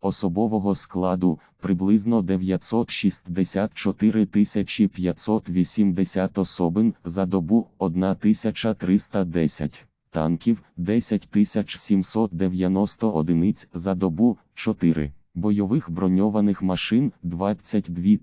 особового складу приблизно 964 580 особин за добу 1310 танків 10 790 одиниць за добу 4 бойових броньованих машин 22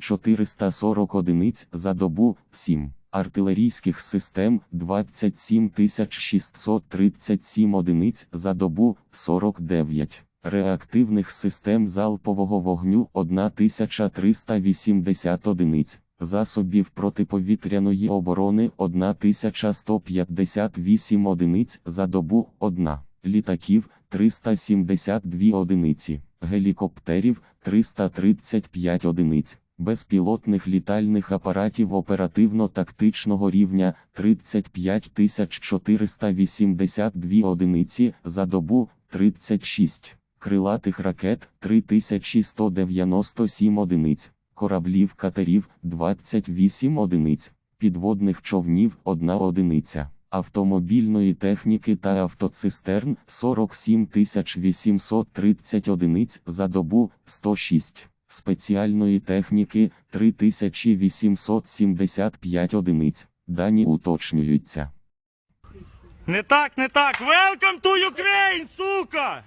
440 одиниць за добу 7 артилерійських систем 27 637 одиниць за добу 49 реактивних систем залпового вогню 1380 одиниць, засобів протиповітряної оборони 1158 одиниць за добу 1, літаків 372 одиниці, гелікоптерів 335 одиниць. Безпілотних літальних апаратів оперативно-тактичного рівня 35 482 одиниці за добу 36 крилатих ракет 3197 одиниць, кораблів катерів 28 одиниць, підводних човнів 1 одиниця, автомобільної техніки та автоцистерн 47 830 одиниць за добу 106. Спеціальної техніки 3875 одиниць. Дані уточнюються. Не так, не так. Welcome to Ukraine, сука!